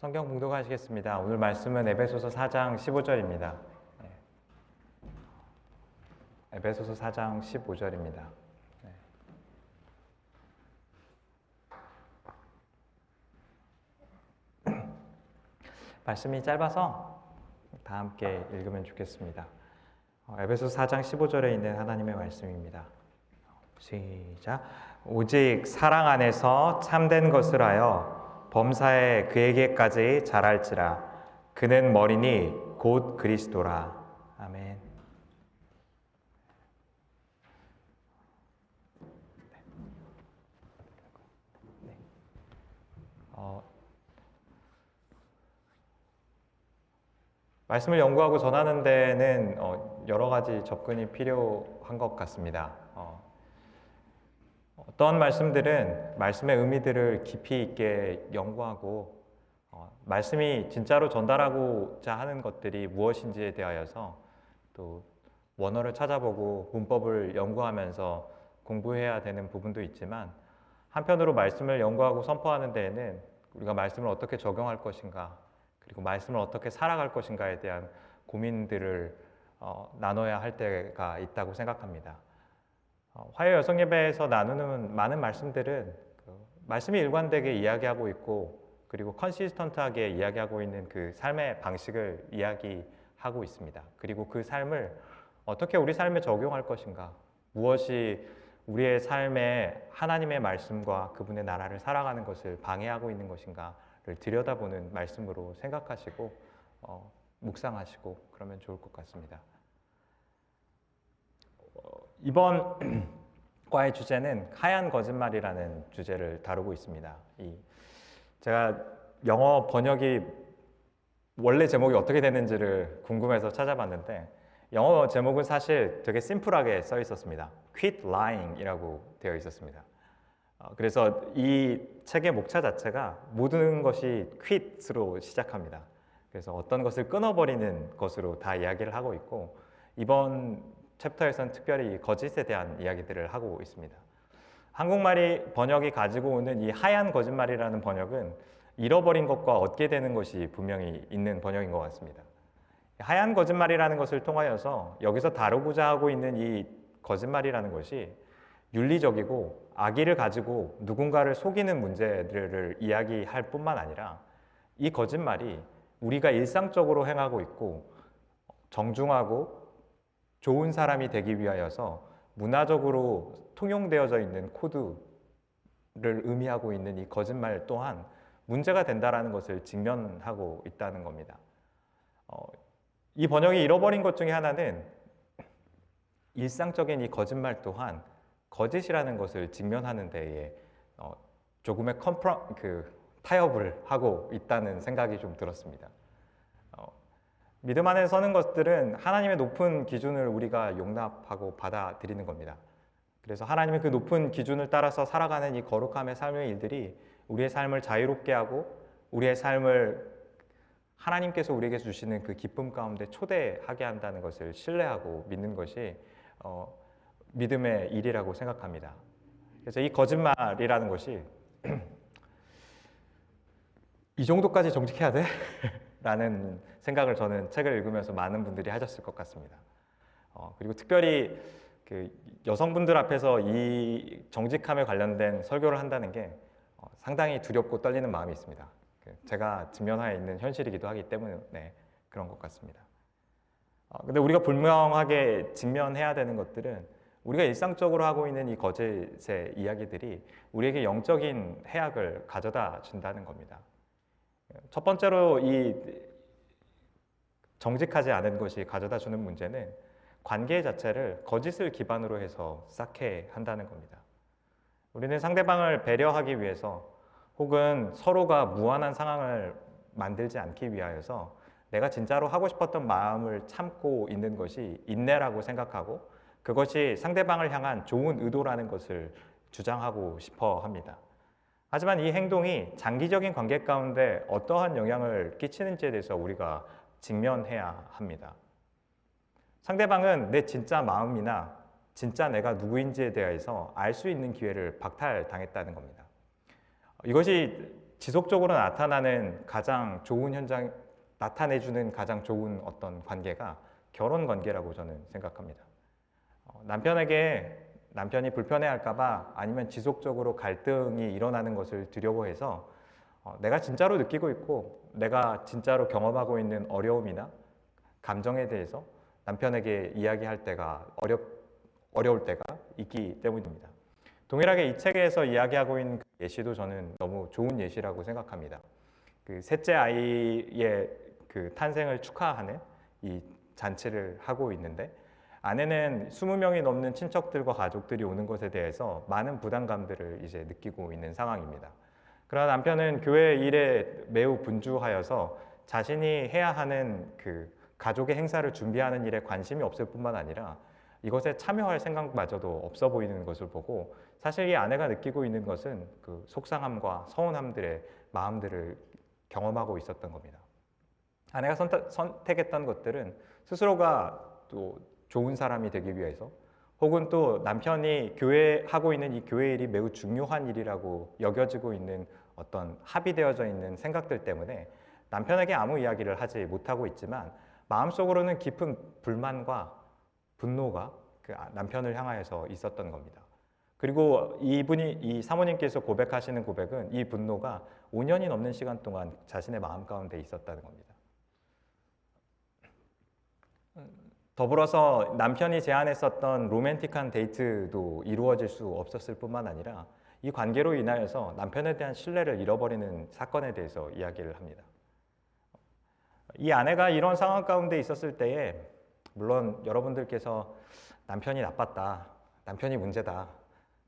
성경 봉독하시겠습니다. 오늘 말씀은 에베소서 4장 15절입니다. 에베소서 4장 15절입니다. 말씀이 짧아서 다 함께 읽으면 좋겠습니다. 어, 에베소서 4장 15절에 있는 하나님의 말씀입니다. 시작. 오직 사랑 안에서 참된 것을 하여 범사에 그에게까지 자랄지라. 그는 머리니 곧 그리스도라. 아멘. 네. 어, 말씀을 연구하고 전하는 데는 어, 여러 가지 접근이 필요한 것 같습니다. 어, 어떤 말씀들은 말씀의 의미들을 깊이 있게 연구하고 어, 말씀이 진짜로 전달하고자 하는 것들이 무엇인지에 대하여서 또 원어를 찾아보고 문법을 연구하면서 공부해야 되는 부분도 있지만 한편으로 말씀을 연구하고 선포하는 데에는 우리가 말씀을 어떻게 적용할 것인가 그리고 말씀을 어떻게 살아갈 것인가에 대한 고민들을 어, 나눠야 할 때가 있다고 생각합니다. 어, 화요 여성 예배에서 나누는 많은 말씀들은 그 말씀이 일관되게 이야기하고 있고 그리고 컨시스턴트하게 이야기하고 있는 그 삶의 방식을 이야기하고 있습니다. 그리고 그 삶을 어떻게 우리 삶에 적용할 것인가, 무엇이 우리의 삶에 하나님의 말씀과 그분의 나라를 살아가는 것을 방해하고 있는 것인가를 들여다보는 말씀으로 생각하시고 어, 묵상하시고 그러면 좋을 것 같습니다. 어, 이번 과의 주제는 하얀 거짓말이라는 주제를 다루고 있습니다. 이 제가 영어 번역이 원래 제목이 어떻게 되는지를 궁금해서 찾아봤는데 영어 제목은 사실 되게 심플하게 써 있었습니다. Quit lying이라고 되어 있었습니다. 어, 그래서 이 책의 목차 자체가 모든 것이 quit으로 시작합니다. 그래서 어떤 것을 끊어버리는 것으로 다 이야기를 하고 있고 이번 챕터에서는 특별히 거짓에 대한 이야기들을 하고 있습니다. 한국말이 번역이 가지고 오는 이 하얀 거짓말이라는 번역은 잃어버린 것과 얻게 되는 것이 분명히 있는 번역인 것 같습니다. 하얀 거짓말이라는 것을 통하여서 여기서 다루고자 하고 있는 이 거짓말이라는 것이 윤리적이고 악의를 가지고 누군가를 속이는 문제들을 이야기할 뿐만 아니라 이 거짓말이 우리가 일상적으로 행하고 있고 정중하고 좋은 사람이 되기 위하여서 문화적으로 통용되어져 있는 코드를 의미하고 있는 이 거짓말 또한 문제가 된다라는 것을 직면하고 있다는 겁니다. 어, 이 번역이 잃어버린 것 중에 하나는 일상적인 이 거짓말 또한 거짓이라는 것을 직면하는 데에 어, 조금의 컴프러, 그 타협을 하고 있다는 생각이 좀 들었습니다. 어, 믿음 안에 서는 것들은 하나님의 높은 기준을 우리가 용납하고 받아들이는 겁니다. 그래서 하나님의 그 높은 기준을 따라서 살아가는 이 거룩함의 삶의 일들이 우리의 삶을 자유롭게 하고 우리의 삶을 하나님께서 우리에게 주시는 그 기쁨 가운데 초대하게 한다는 것을 신뢰하고 믿는 것이 어, 믿음의 일이라고 생각합니다. 그래서 이 거짓말이라는 것이 이 정도까지 정직해야 돼? 라는 생각을 저는 책을 읽으면서 많은 분들이 하셨을 것 같습니다. 어, 그리고 특별히 그 여성분들 앞에서 이 정직함에 관련된 설교를 한다는 게 어, 상당히 두렵고 떨리는 마음이 있습니다. 그 제가 직면하에 있는 현실이기도 하기 때문에 그런 것 같습니다. 어, 근데 우리가 분명하게 직면해야 되는 것들은 우리가 일상적으로 하고 있는 이 거짓의 이야기들이 우리에게 영적인 해악을 가져다 준다는 겁니다. 첫 번째로 이 정직하지 않은 것이 가져다 주는 문제는 관계 자체를 거짓을 기반으로 해서 쌓게 한다는 겁니다. 우리는 상대방을 배려하기 위해서 혹은 서로가 무한한 상황을 만들지 않기 위하여서 내가 진짜로 하고 싶었던 마음을 참고 있는 것이 인내라고 생각하고 그것이 상대방을 향한 좋은 의도라는 것을 주장하고 싶어 합니다. 하지만 이 행동이 장기적인 관계 가운데 어떠한 영향을 끼치는지에 대해서 우리가 직면해야 합니다. 상대방은 내 진짜 마음이나 진짜 내가 누구인지에 대해서 알 수 있는 기회를 박탈당했다는 겁니다. 이것이 지속적으로 나타나는 가장 좋은 현장 나타내주는 가장 좋은 어떤 관계가 결혼 관계라고 저는 생각합니다. 어, 남편에게 남편이 불편해할까봐 아니면 지속적으로 갈등이 일어나는 것을 두려워해서 어, 내가 진짜로 느끼고 있고 내가 진짜로 경험하고 있는 어려움이나 감정에 대해서 남편에게 이야기할 때가 어렵 어려울 때가 있기 때문입니다. 동일하게 이 책에서 이야기하고 있는 그 예시도 저는 너무 좋은 예시라고 생각합니다. 그 셋째 아이의 그 탄생을 축하하는 이 잔치를 하고 있는데 아내는 20명이 넘는 친척들과 가족들이 오는 것에 대해서 많은 부담감들을 이제 느끼고 있는 상황입니다. 그러나 남편은 교회 일에 매우 분주하여서 자신이 해야 하는 그 가족의 행사를 준비하는 일에 관심이 없을 뿐만 아니라 이것에 참여할 생각마저도 없어 보이는 것을 보고 사실 이 아내가 느끼고 있는 것은 그 속상함과 서운함들의 마음들을 경험하고 있었던 겁니다. 아내가 선택, 선택했던 것들은 스스로가 또 좋은 사람이 되기 위해서 혹은 또 남편이 교회 하고 있는 이 교회 일이 매우 중요한 일이라고 여겨지고 있는 어떤 합의되어져 있는 생각들 때문에 남편에게 아무 이야기를 하지 못하고 있지만 마음속으로는 깊은 불만과 분노가 그 남편을 향하여서 있었던 겁니다. 그리고 이분이 이 사모님께서 고백하시는 고백은 이 분노가 5년이 넘는 시간 동안 자신의 마음 가운데 있었다는 겁니다. 더불어서 남편이 제안했었던 로맨틱한 데이트도 이루어질 수 없었을 뿐만 아니라 이 관계로 인하여서 남편에 대한 신뢰를 잃어버리는 사건에 대해서 이야기를 합니다. 이 아내가 이런 상황 가운데 있었을 때에 물론 여러분들께서 남편이 나빴다, 남편이 문제다,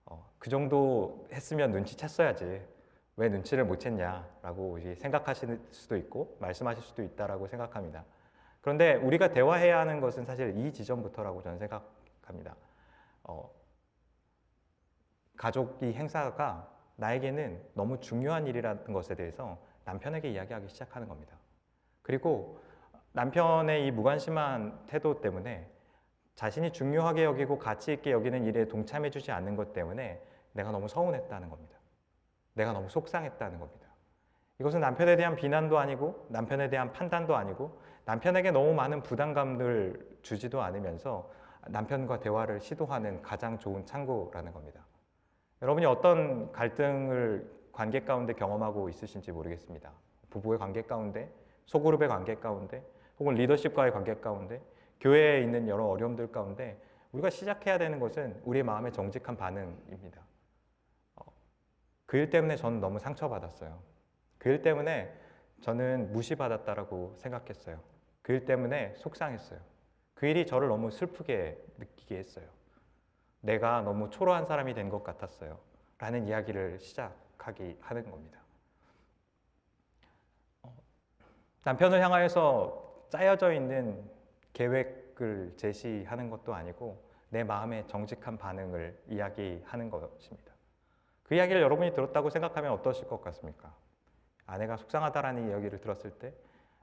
어, 그 정도 했으면 눈치챘어야지 왜 눈치를 못 챘냐라고 생각하실 수도 있고 말씀하실 수도 있다라고 생각합니다. 그런데 우리가 대화해야 하는 것은 사실 이 지점부터라고 저는 생각합니다. 어, 가족이 행사가 나에게는 너무 중요한 일이라는 것에 대해서 남편에게 이야기하기 시작하는 겁니다. 그리고 남편의 이 무관심한 태도 때문에 자신이 중요하게 여기고 가치 있게 여기는 일에 동참해 주지 않는 것 때문에 내가 너무 서운했다는 겁니다. 내가 너무 속상했다는 겁니다. 이것은 남편에 대한 비난도 아니고 남편에 대한 판단도 아니고 남편에게 너무 많은 부담감을 주지도 않으면서 남편과 대화를 시도하는 가장 좋은 창구라는 겁니다. 여러분이 어떤 갈등을 관계 가운데 경험하고 있으신지 모르겠습니다. 부부의 관계 가운데, 소그룹의 관계 가운데, 혹은 리더십과의 관계 가운데, 교회에 있는 여러 어려움들 가운데 우리가 시작해야 되는 것은 우리의 마음의 정직한 반응입니다. 어, 그일 때문에 저는 너무 상처받았어요. 그 일 때문에 저는 무시받았다라고 생각했어요. 그 일 때문에 속상했어요. 그 일이 저를 너무 슬프게 느끼게 했어요. 내가 너무 초라한 사람이 된 것 같았어요. 라는 이야기를 시작하기 하는 겁니다. 어, 남편을 향하여서 짜여져 있는 계획을 제시하는 것도 아니고 내 마음의 정직한 반응을 이야기하는 것입니다. 그 이야기를 여러분이 들었다고 생각하면 어떠실 것 같습니까? 아내가 속상하다라는 이야기를 들었을 때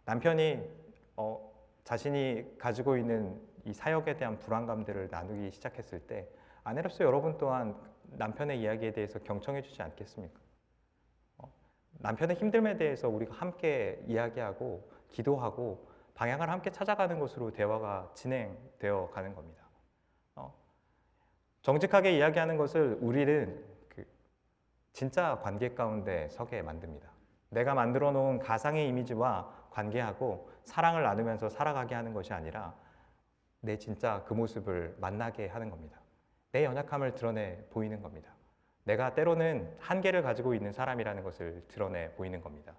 남편이 어, 자신이 가지고 있는 이 사역에 대한 불안감들을 나누기 시작했을 때 아내로서 여러분 또한 남편의 이야기에 대해서 경청해 주지 않겠습니까? 어, 남편의 힘듦에 대해서 우리가 함께 이야기하고 기도하고 방향을 함께 찾아가는 것으로 대화가 진행되어 가는 겁니다. 어, 정직하게 이야기하는 것을 우리는 그 진짜 관계 가운데 서게 만듭니다. 내가 만들어 놓은 가상의 이미지와 관계하고 사랑을 나누면서 살아가게 하는 것이 아니라 내 진짜 그 모습을 만나게 하는 겁니다. 내 연약함을 드러내 보이는 겁니다. 내가 때로는 한계를 가지고 있는 사람이라는 것을 드러내 보이는 겁니다.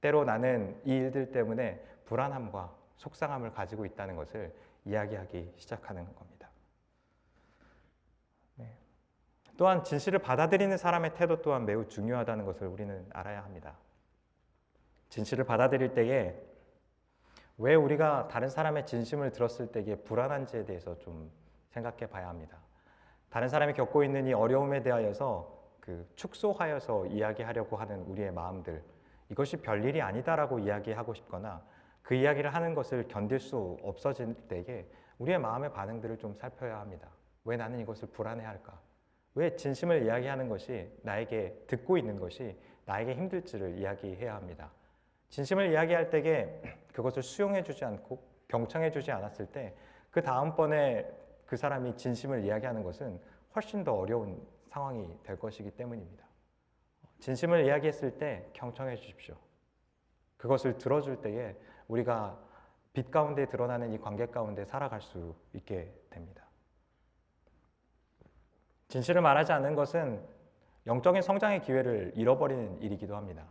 때로 나는 이 일들 때문에 불안함과 속상함을 가지고 있다는 것을 이야기하기 시작하는 겁니다. 네. 또한 진실을 받아들이는 사람의 태도 또한 매우 중요하다는 것을 우리는 알아야 합니다. 진실을 받아들일 때에 왜 우리가 다른 사람의 진심을 들었을 때에 불안한지에 대해서 좀 생각해 봐야 합니다. 다른 사람이 겪고 있는 이 어려움에 대하여서 그 축소하여서 이야기하려고 하는 우리의 마음들 이것이 별일이 아니다라고 이야기하고 싶거나 그 이야기를 하는 것을 견딜 수 없어질 때에 우리의 마음의 반응들을 좀 살펴야 합니다. 왜 나는 이것을 불안해할까? 왜 진심을 이야기하는 것이 나에게 듣고 있는 것이 나에게 힘들지를 이야기해야 합니다. 진심을 이야기할 때에 그것을 수용해 주지 않고 경청해 주지 않았을 때 그 다음번에 그 사람이 진심을 이야기하는 것은 훨씬 더 어려운 상황이 될 것이기 때문입니다. 진심을 이야기했을 때 경청해 주십시오. 그것을 들어줄 때에 우리가 빛 가운데 드러나는 이 관계 가운데 살아갈 수 있게 됩니다. 진실을 말하지 않는 것은 영적인 성장의 기회를 잃어버리는 일이기도 합니다.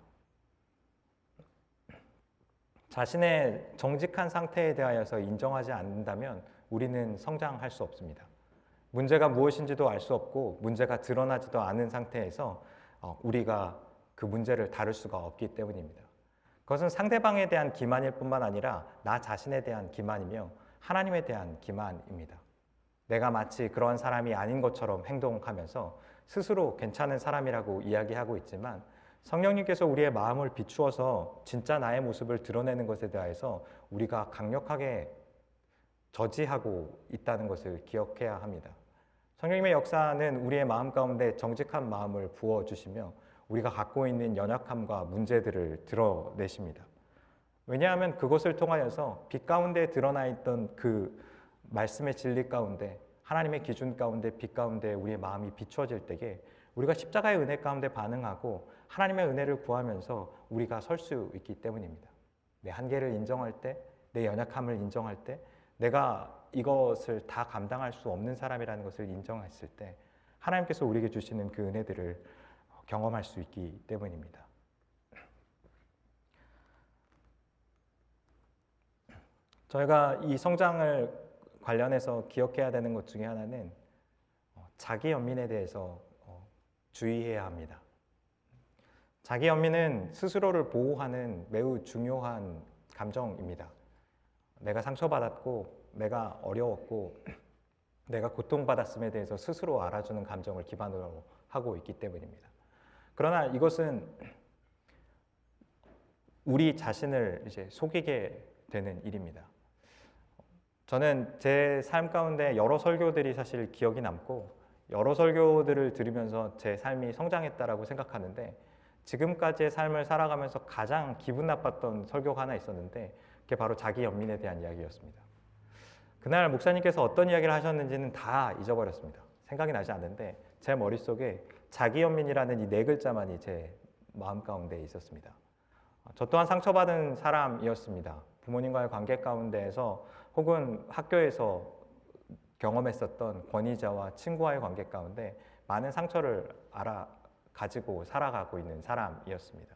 자신의 정직한 상태에 대하여서 인정하지 않는다면 우리는 성장할 수 없습니다. 문제가 무엇인지도 알 수 없고 문제가 드러나지도 않은 상태에서 어, 우리가 그 문제를 다룰 수가 없기 때문입니다. 그것은 상대방에 대한 기만일 뿐만 아니라 나 자신에 대한 기만이며 하나님에 대한 기만입니다. 내가 마치 그러한 사람이 아닌 것처럼 행동하면서 스스로 괜찮은 사람이라고 이야기하고 있지만 성령님께서 우리의 마음을 비추어서 진짜 나의 모습을 드러내는 것에 대해서 우리가 강력하게 저지하고 있다는 것을 기억해야 합니다. 성령님의 역사는 우리의 마음 가운데 정직한 마음을 부어 주시며 우리가 갖고 있는 연약함과 문제들을 드러내십니다. 왜냐하면 그것을 통하여서 빛 가운데 드러나 있던 그 말씀의 진리 가운데 하나님의 기준 가운데 빛 가운데 우리의 마음이 비추어질 때에 우리가 십자가의 은혜 가운데 반응하고 하나님의 은혜를 구하면서 우리가 설 수 있기 때문입니다. 내 한계를 인정할 때, 내 연약함을 인정할 때, 내가 이것을 다 감당할 수 없는 사람이라는 것을 인정했을 때 하나님께서 우리에게 주시는 그 은혜들을 경험할 수 있기 때문입니다. 저희가 이 성장을 관련해서 기억해야 되는 것 중에 하나는 어, 자기 연민에 대해서 어, 주의해야 합니다. 자기 연민은 스스로를 보호하는 매우 중요한 감정입니다. 내가 상처받았고, 내가 어려웠고, 내가 고통받았음에 대해서 스스로 알아주는 감정을 기반으로 하고 있기 때문입니다. 그러나 이것은 우리 자신을 이제 속이게 되는 일입니다. 저는 제 삶 가운데 여러 설교들이 사실 기억이 남고 여러 설교들을 들으면서 제 삶이 성장했다라고 생각하는데 지금까지의 삶을 살아가면서 가장 기분 나빴던 설교가 하나 있었는데 그게 바로 자기 연민에 대한 이야기였습니다. 그날 목사님께서 어떤 이야기를 하셨는지는 다 잊어버렸습니다. 생각이 나지 않는데 제 머릿속에 자기 연민이라는 이 네 글자만이 제 마음 가운데 있었습니다. 저 또한 상처받은 사람이었습니다. 부모님과의 관계 가운데에서 혹은 학교에서 경험했었던 권위자와 친구와의 관계 가운데 많은 상처를 알아 가지고 살아가고 있는 사람이었습니다.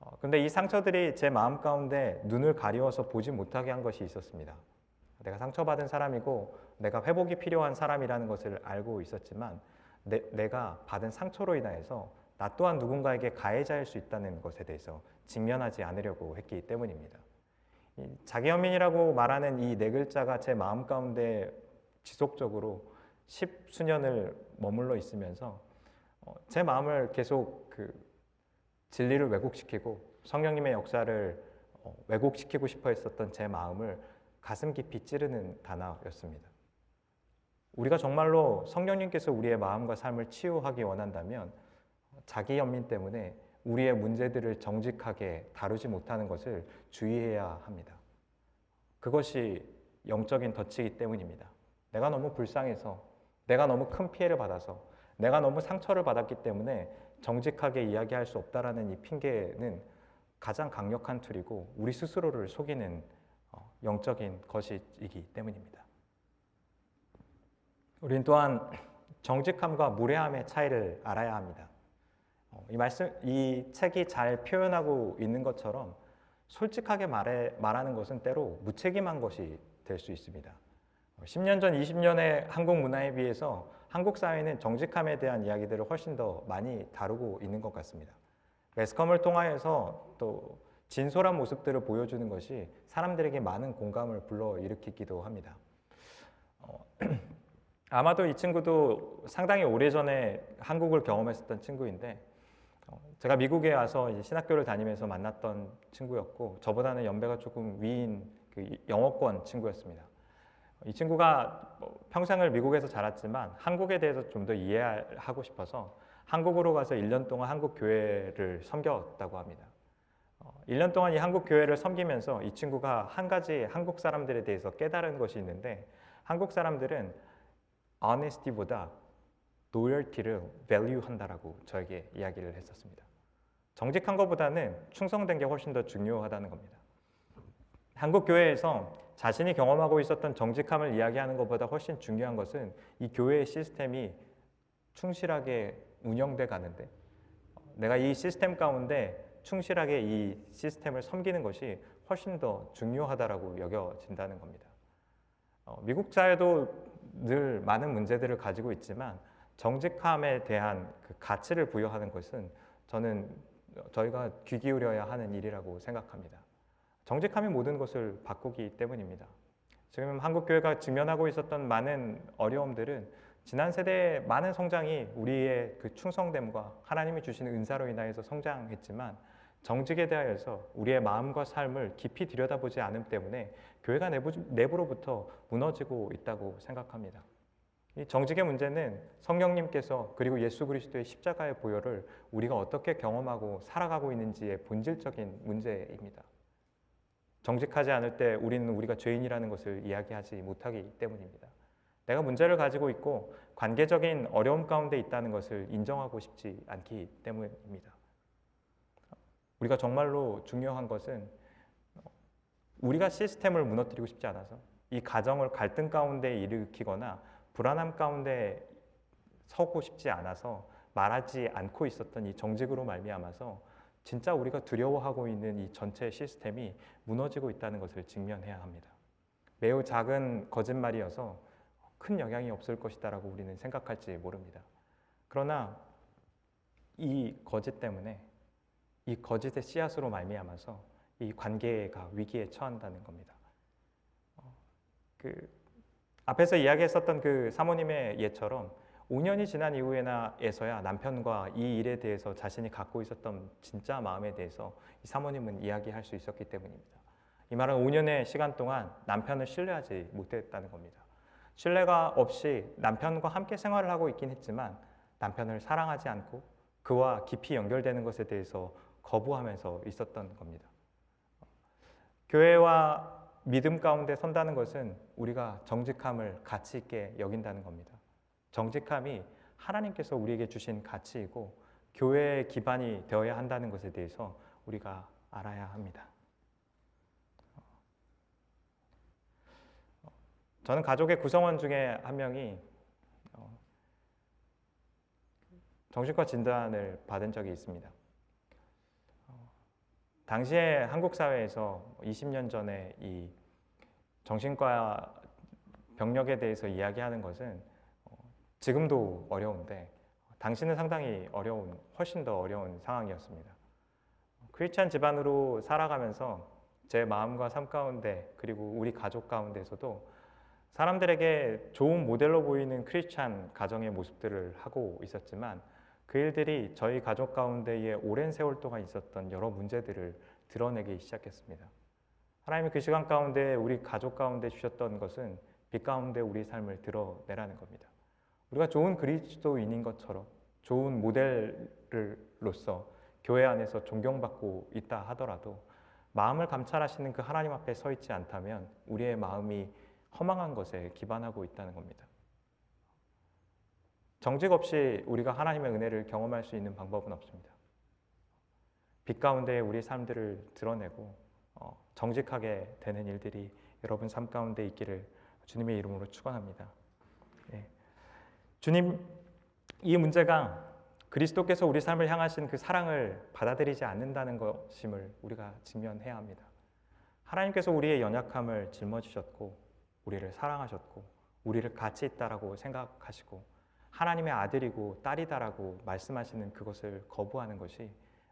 어, 근데 이 상처들이 제 마음 가운데 눈을 가리워서 보지 못하게 한 것이 있었습니다. 내가 상처받은 사람이고 내가 회복이 필요한 사람이라는 것을 알고 있었지만 내, 내가 받은 상처로 인하여서 나 또한 누군가에게 가해자일 수 있다는 것에 대해서 직면하지 않으려고 했기 때문입니다. 자기 연민이라고 말하는 이 네 글자가 제 마음 가운데 지속적으로 십수년을 머물러 있으면서 어, 제 마음을 계속 그 진리를 왜곡시키고 성령님의 역사를 어, 왜곡시키고 싶어 했었던 제 마음을 가슴 깊이 찌르는 단어였습니다. 우리가 정말로 성령님께서 우리의 마음과 삶을 치유하기 원한다면 자기 연민 때문에 우리의 문제들을 정직하게 다루지 못하는 것을 주의해야 합니다. 그것이 영적인 덫이기 때문입니다. 내가 너무 불쌍해서, 내가 너무 큰 피해를 받아서, 내가 너무 상처를 받았기 때문에 정직하게 이야기할 수 없다라는 이 핑계는 가장 강력한 툴이고 우리 스스로를 속이는 어, 영적인 것이기 때문입니다. 우린 또한 정직함과 무례함의 차이를 알아야 합니다. 어, 이 말씀, 이 책이 잘 표현하고 있는 것처럼 솔직하게 말해, 말하는 것은 때로 무책임한 것이 될 수 있습니다. 10년 어, 전, 20년의 한국 문화에 비해서 한국 사회는 정직함에 대한 이야기들을 훨씬 더 많이 다루고 있는 것 같습니다. 매스컴을 통하여서 또 진솔한 모습들을 보여주는 것이 사람들에게 많은 공감을 불러일으키기도 합니다. 어, 아마도 이 친구도 상당히 오래전에 한국을 경험했었던 친구인데 어, 제가 미국에 와서 신학교를 다니면서 만났던 친구였고 저보다는 연배가 조금 위인 그 영어권 친구였습니다. 이 친구가 뭐 평생을 미국에서 자랐지만 한국에 대해서 좀 더 이해하고 싶어서 한국으로 가서 1년 동안 한국 교회를 섬겼다고 합니다. 어, 1년 동안 이 한국 교회를 섬기면서 이 친구가 한 가지 한국 사람들에 대해서 깨달은 것이 있는데 한국 사람들은 honesty보다 loyalty를 value한다라고 저에게 이야기를 했었습니다. 정직한 것보다는 충성된 게 훨씬 더 중요하다는 겁니다. 한국 교회에서 자신이 경험하고 있었던 정직함을 이야기하는 것보다 훨씬 중요한 것은 이 교회의 시스템이 충실하게 운영돼 가는데 내가 이 시스템 가운데 충실하게 이 시스템을 섬기는 것이 훨씬 더 중요하다라고 여겨진다는 겁니다. 어, 미국 사회도 늘 많은 문제들을 가지고 있지만 정직함에 대한 그 가치를 부여하는 것은 저는 저희가 귀 기울여야 하는 일이라고 생각합니다. 정직함이 모든 것을 바꾸기 때문입니다. 지금 한국 교회가 직면하고 있었던 많은 어려움들은 지난 세대의 많은 성장이 우리의 그 충성됨과 하나님이 주시는 은사로 인하여서 성장했지만 정직에 대하여서 우리의 마음과 삶을 깊이 들여다보지 않음 때문에 교회가 내부, 내부로부터 무너지고 있다고 생각합니다. 이 정직의 문제는 성령님께서 그리고 예수 그리스도의 십자가의 보혈을 우리가 어떻게 경험하고 살아가고 있는지의 본질적인 문제입니다. 정직하지 않을 때 우리는 우리가 죄인이라는 것을 이야기하지 못하기 때문입니다. 내가 문제를 가지고 있고 관계적인 어려움 가운데 있다는 것을 인정하고 싶지 않기 때문입니다. 우리가 정말로 중요한 것은 우리가 시스템을 무너뜨리고 싶지 않아서 이 가정을 갈등 가운데 일으키거나 불안함 가운데 서고 싶지 않아서 말하지 않고 있었던 이 정직으로 말미암아서 진짜 우리가 두려워하고 있는 이 전체 시스템이 무너지고 있다는 것을 직면해야 합니다. 매우 작은 거짓말이어서 큰 영향이 없을 것이다라고 우리는 생각할지 모릅니다. 그러나 이 거짓 때문에 이 거짓의 씨앗으로 말미암아서 이 관계가 위기에 처한다는 겁니다. 어, 그 앞에서 이야기했었던 그 사모님의 예처럼 5년이 지난 이후에나에서야 남편과 이 일에 대해서 자신이 갖고 있었던 진짜 마음에 대해서 이 사모님은 이야기할 수 있었기 때문입니다. 이 말은 5년의 시간 동안 남편을 신뢰하지 못했다는 겁니다. 신뢰가 없이 남편과 함께 생활을 하고 있긴 했지만 남편을 사랑하지 않고 그와 깊이 연결되는 것에 대해서 거부하면서 있었던 겁니다. 교회와 믿음 가운데 선다는 것은 우리가 정직함을 가치 있게 여긴다는 겁니다. 정직함이 하나님께서 우리에게 주신 가치이고 교회의 기반이 되어야 한다는 것에 대해서 우리가 알아야 합니다. 저는 가족의 구성원 중에 한 명이 어, 정신과 진단을 받은 적이 있습니다. 어, 당시에 한국 사회에서 20년 전에 이 정신과 병력에 대해서 이야기하는 것은 지금도 어려운데 당신은 상당히 어려운 훨씬 더 어려운 상황이었습니다. 크리스찬 집안으로 살아가면서 제 마음과 삶 가운데 그리고 우리 가족 가운데서도 사람들에게 좋은 모델로 보이는 크리스찬 가정의 모습들을 하고 있었지만 그 일들이 저희 가족 가운데에 오랜 세월 동안 있었던 여러 문제들을 드러내기 시작했습니다. 하나님이 그 시간 가운데 우리 가족 가운데 주셨던 것은 빛 가운데 우리 삶을 드러내라는 겁니다. 우리가 좋은 그리스도인인 것처럼 좋은 모델로서 교회 안에서 존경받고 있다 하더라도 마음을 감찰하시는 그 하나님 앞에 서 있지 않다면 우리의 마음이 허망한 것에 기반하고 있다는 겁니다. 정직 없이 우리가 하나님의 은혜를 경험할 수 있는 방법은 없습니다. 빛 가운데 우리 삶들을 드러내고 어, 정직하게 되는 일들이 여러분 삶 가운데 있기를 주님의 이름으로 축원합니다. 주님, 이 문제가 그리스도께서 우리 삶을 향하신 그 사랑을 받아들이지 않는다는 것임을 우리가 직면해야 합니다. 하나님께서 우리의 연약함을 짊어지셨고 우리를 사랑하셨고 우리를 가치 있다라고 생각하시고 하나님의 아들이고 딸이다라고 말씀하시는 그것을 거부하는 것이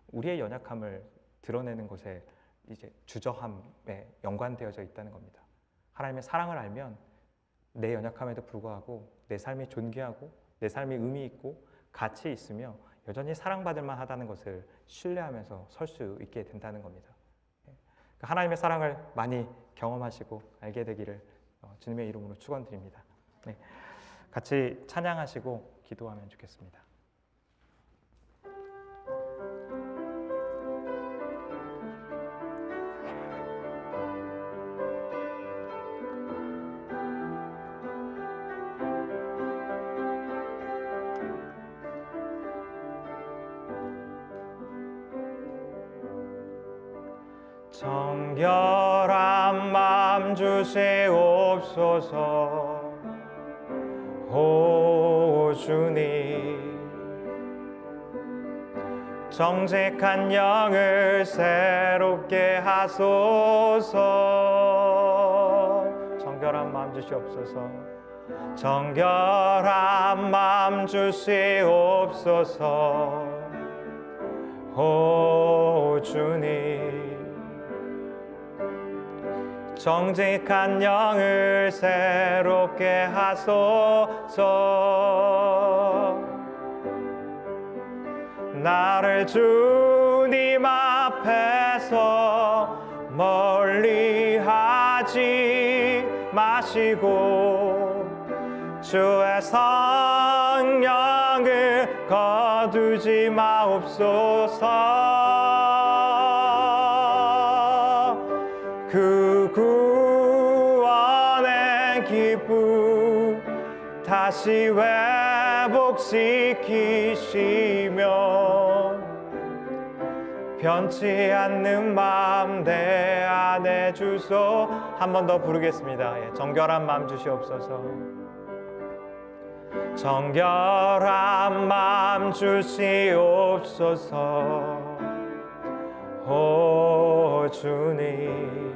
우리의 연약함을 드러내는 것에 이제 주저함에 연관되어져 있다는 겁니다. 하나님의 사랑을 알면 내 연약함에도 불구하고 내 삶이 존귀하고 내 삶이 의미 있고 가치 있으며 여전히 사랑받을 만하다는 것을 신뢰하면서 설 수 있게 된다는 겁니다. 예. 그러니까 하나님의 사랑을 많이 경험하시고 알게 되기를 어, 주님의 이름으로 축원드립니다. 네. 같이 찬양하시고 기도하면 좋겠습니다. 주시옵소서. 오 주님. 정직한 영을 새롭게 하소서. 정결한 마음 주시옵소서. 정결한 마음 주시옵소서. 오 주님 정직한 영을 새롭게 하소서. 나를 주님 앞에서 멀리 하지 마시고 주의 성령을 거두지 마옵소서 다시 회복시키시며 변치 않는 마음 내 안에 주소 한 번 더 부르겠습니다. 예, 정결한 마음 주시옵소서. 정결한 마음 주시옵소서. 오 주님.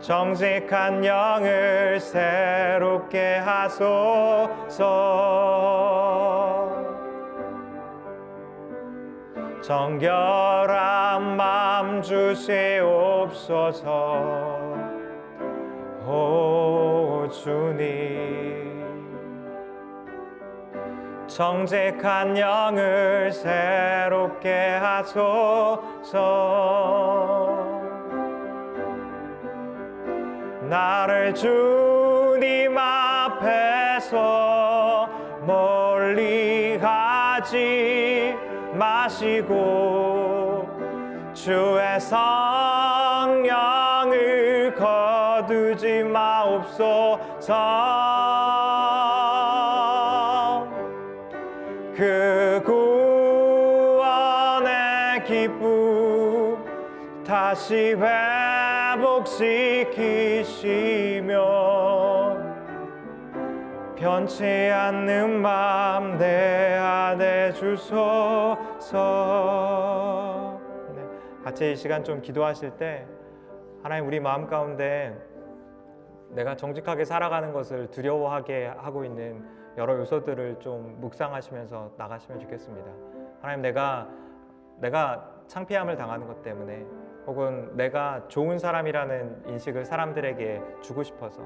정직한 영을 새롭게 하소서. 정결한 마음 주시옵소서. 오 주님. 정직한 영을 새롭게 하소서 나를 주님 앞에서 멀리 하지 마시고 주의 성령을 거두지 마옵소서. 그 구원의 기쁨 다시 회 복시키시며 변치 않는 마음 내 안에 주소서. 네, 같이 이 시간 좀 기도하실 때 하나님 우리 마음 가운데 내가 정직하게 살아가는 것을 두려워하게 하고 있는 여러 요소들을 좀 묵상하시면서 나가시면 좋겠습니다. 하나님 내가 내가 창피함을 당하는 것 때문에 혹은 내가 좋은 사람이라는 인식을 사람들에게 주고 싶어서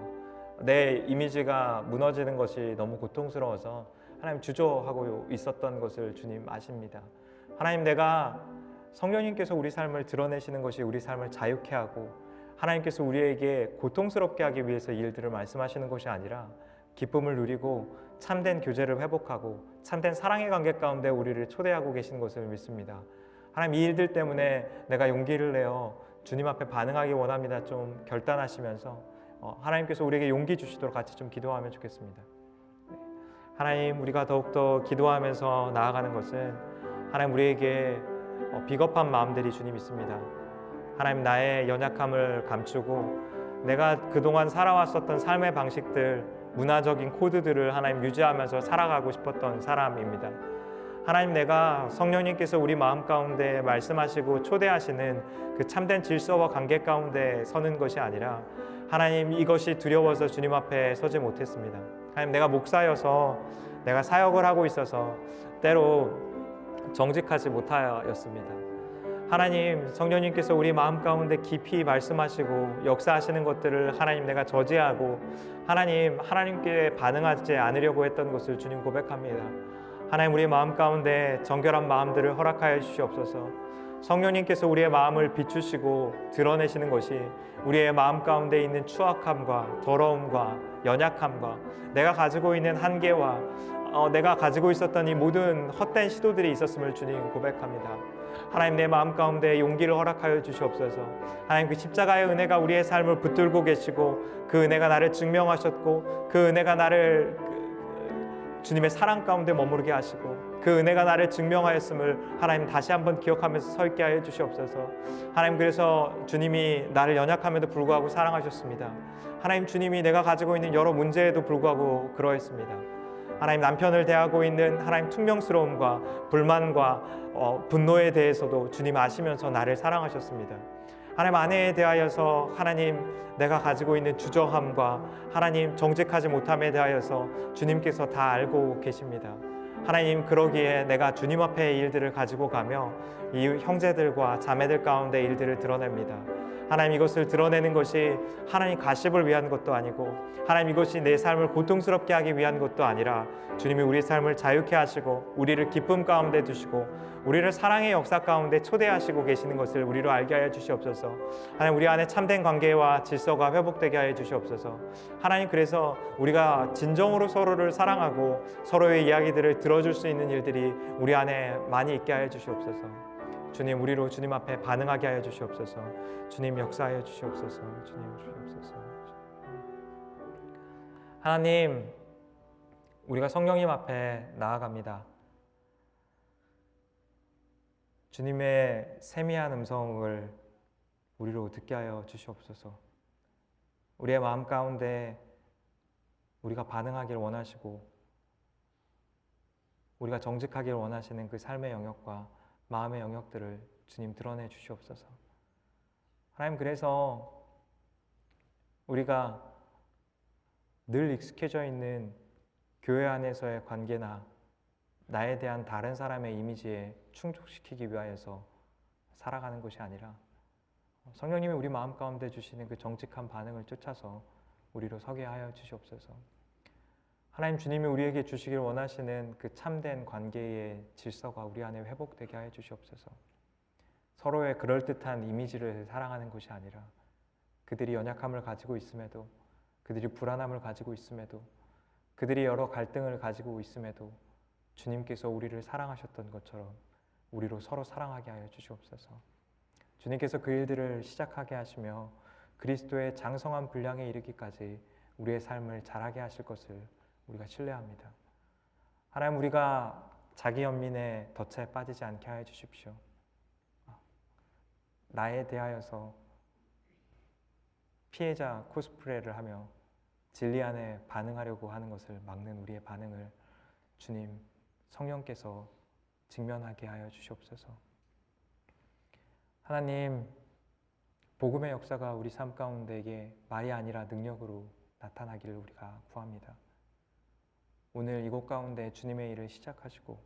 내 이미지가 무너지는 것이 너무 고통스러워서 하나님 주저하고 있었던 것을 주님 아십니다. 하나님 내가 성령님께서 우리 삶을 드러내시는 것이 우리 삶을 자유케 하고 하나님께서 우리에게 고통스럽게 하기 위해서 이 일들을 말씀하시는 것이 아니라 기쁨을 누리고 참된 교제를 회복하고 참된 사랑의 관계 가운데 우리를 초대하고 계신 것을 믿습니다. 하나님 이 일들 때문에 내가 용기를 내어 주님 앞에 반응하기 원합니다. 좀 결단하시면서 어, 하나님께서 우리에게 용기 주시도록 같이 좀 기도하면 좋겠습니다. 네. 하나님 우리가 더욱더 기도하면서 나아가는 것은 하나님 우리에게 어, 비겁한 마음들이 주님 있습니다. 하나님 나의 연약함을 감추고 내가 그동안 살아왔었던 삶의 방식들 문화적인 코드들을 하나님 유지하면서 살아가고 싶었던 사람입니다. 하나님 내가 성령님께서 우리 마음 가운데 말씀하시고 초대하시는 그 참된 질서와 관계 가운데 서는 것이 아니라 하나님 이것이 두려워서 주님 앞에 서지 못했습니다. 하나님 내가 목사여서 내가 사역을 하고 있어서 때로 정직하지 못하였습니다. 하나님 성령님께서 우리 마음 가운데 깊이 말씀하시고 역사하시는 것들을 하나님 내가 저지하고 하나님 하나님께 반응하지 않으려고 했던 것을 주님 고백합니다. 하나님 우리 마음 가운데 정결한 마음들을 허락하여 주시옵소서. 성령님께서 우리의 마음을 비추시고 드러내시는 것이 우리의 마음 가운데 있는 추악함과 더러움과 연약함과 내가 가지고 있는 한계와 어, 내가 가지고 있었던 이 모든 헛된 시도들이 있었음을 주님 고백합니다. 하나님 내 마음 가운데 용기를 허락하여 주시옵소서. 하나님 그 십자가의 은혜가 우리의 삶을 붙들고 계시고 그 은혜가 나를 증명하셨고 그 은혜가 나를 그 주님의 사랑 가운데 머무르게 하시고 그 은혜가 나를 증명하였음을 하나님 다시 한번 기억하면서 서 있게 하여 주시옵소서. 하나님 그래서 주님이 나를 연약함에도 불구하고 사랑하셨습니다. 하나님 주님이 내가 가지고 있는 여러 문제에도 불구하고 그러했습니다. 하나님 남편을 대하고 있는 하나님 퉁명스러움과 불만과 어, 분노에 대해서도 주님 아시면서 나를 사랑하셨습니다. 하나님 아내에 대하여서 하나님 내가 가지고 있는 주저함과 하나님 정직하지 못함에 대하여서 주님께서 다 알고 계십니다. 하나님 그러기에 내가 주님 앞에 일들을 가지고 가며 이 형제들과 자매들 가운데 일들을 드러냅니다. 하나님 이것을 드러내는 것이 하나님 가십을 위한 것도 아니고 하나님 이것이 내 삶을 고통스럽게 하기 위한 것도 아니라 주님이 우리 삶을 자유케 하시고 우리를 기쁨 가운데 두시고 우리를 사랑의 역사 가운데 초대하시고 계시는 것을 우리로 알게 하여 주시옵소서. 하나님 우리 안에 참된 관계와 질서가 회복되게 하여 주시옵소서. 하나님 그래서 우리가 진정으로 서로를 사랑하고 서로의 이야기들을 들어줄 수 있는 일들이 우리 안에 많이 있게 하여 주시옵소서. 주님 우리로 주님 앞에 반응하게 하여 주시옵소서. 주님 역사하여 주시옵소서. 주님 주시옵소서. 하나님 우리가 성령님 앞에 나아갑니다. 주님의 세미한 음성을 우리로 듣게 하여 주시옵소서. 우리의 마음 가운데 우리가 반응하길 원하시고 우리가 정직하길 원하시는 그 삶의 영역과 마음의 영역들을 주님 드러내 주시옵소서. 하나님 그래서 우리가 늘 익숙해져 있는 교회 안에서의 관계나 나에 대한 다른 사람의 이미지에 충족시키기 위하여서 살아가는 것이 아니라 성령님이 우리 마음 가운데 주시는 그 정직한 반응을 쫓아서 우리로 서게 하여 주시옵소서. 하나님 주님이 우리에게 주시길 원하시는 그 참된 관계의 질서가 우리 안에 회복되게 하여 주시옵소서. 서로의 그럴듯한 이미지를 사랑하는 것이 아니라 그들이 연약함을 가지고 있음에도 그들이 불안함을 가지고 있음에도 그들이 여러 갈등을 가지고 있음에도 주님께서 우리를 사랑하셨던 것처럼 우리로 서로 사랑하게 하여 주시옵소서. 주님께서 그 일들을 시작하게 하시며 그리스도의 장성한 분량에 이르기까지 우리의 삶을 잘하게 하실 것을 우리가 신뢰합니다. 하나님 우리가 자기 연민의 덫에 빠지지 않게 하여 주십시오. 나에 대하여서 피해자 코스프레를 하며 진리 안에 반응하려고 하는 것을 막는 우리의 반응을 주님 성령께서 직면하게 하여 주시옵소서. 하나님, 복음의 역사가 우리 삶 가운데에 말이 아니라 능력으로 나타나기를 우리가 구합니다. 오늘 이곳 가운데 주님의 일을 시작하시고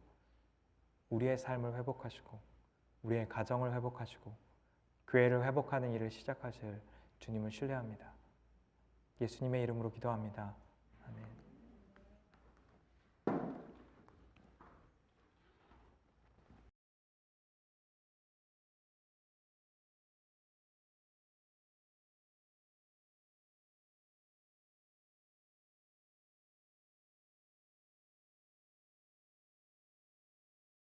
우리의 삶을 회복하시고 우리의 가정을 회복하시고 교회를 회복하는 일을 시작하실 주님을 신뢰합니다. 예수님의 이름으로 기도합니다. 아멘.